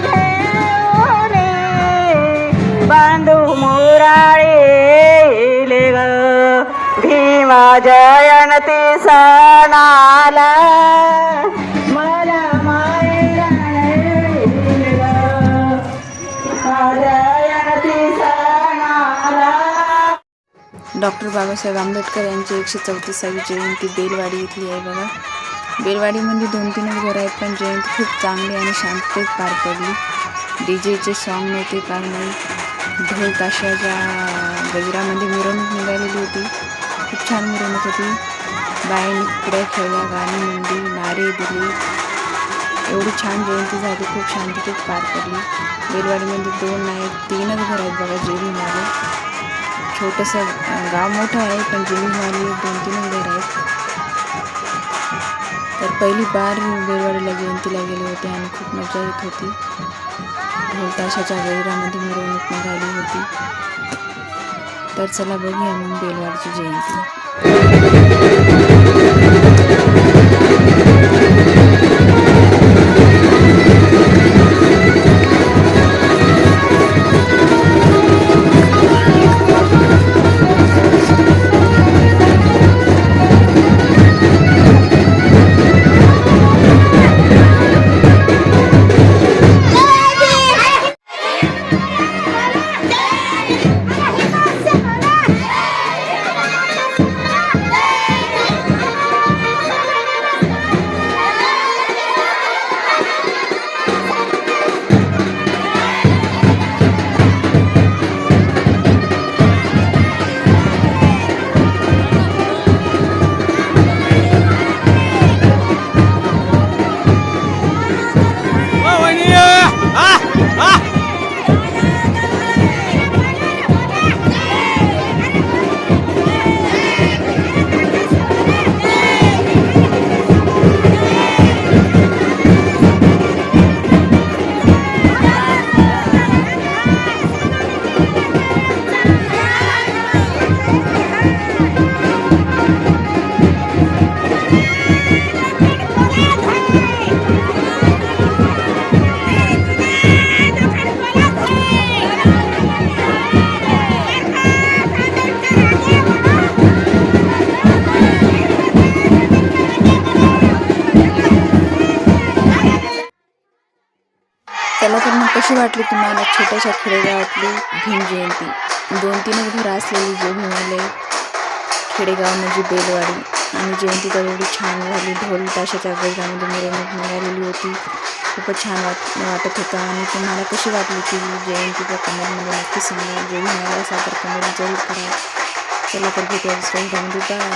घेऊन बांधू मुराळे ग. भीमा जयंती सणाला. मला मायरा जयंती सणाला. डॉक्टर बाबासाहेब आंबेडकर यांची एकशे चौतीसावी जयंती बेलवाडी इथली आहे बघा. बेलवाडीमध्ये दोन तीनच घरं आहेत पण जयंती खूप चांगली आणि शांततेत पार पडली. डी जेचे सॉन्ग नव्हते काय नाही ढोल ताशाच्या गजरामध्ये मिरवणूक निघालेली होती खूप छान मिरवणूक होती. बायांनी पुढे खेळल्या गाणी म्हणली नारे दिले. एवढी छान जयंती झाली खूप शांततेत पार पडली. बेलवाडीमध्ये दोन आहेत तीनच घरं आहेत बघा जेवीमध्ये छोटंसं गाव मोठं आहे पण जिनिंगवाली दोन तीनच पहिली बार बेलवाडीला जयंतीला गेले होते आणि खूप मजा येत होती. ढोलताशाच्या गैरामध्ये मिरवणूक निघाली होती. तर चला बघूया मग बेलवाडीची जयंती. चला तर मग कशी वाटली तुम्हाला? छोट्याशा खेडेगावातली भीम जयंती. दोन तीनच घरं असलेली जे भीमालय खेडेगाव म्हणजे बेलवाडी आणि जयंती तर एवढी छान झाली. ढोल ताशाच्या गजरामध्ये मिरवणूक निघालेली होती. खूपच छान वाट वाटत होतं. आणि तुम्हाला कशी वाटली ती जयंती त्या कमेंटमध्ये नक्की सांगा. जे भीमालय असा तर कमेंट जरूर करा. चला तर भेटूया दुसऱ्या व्हिडिओमध्ये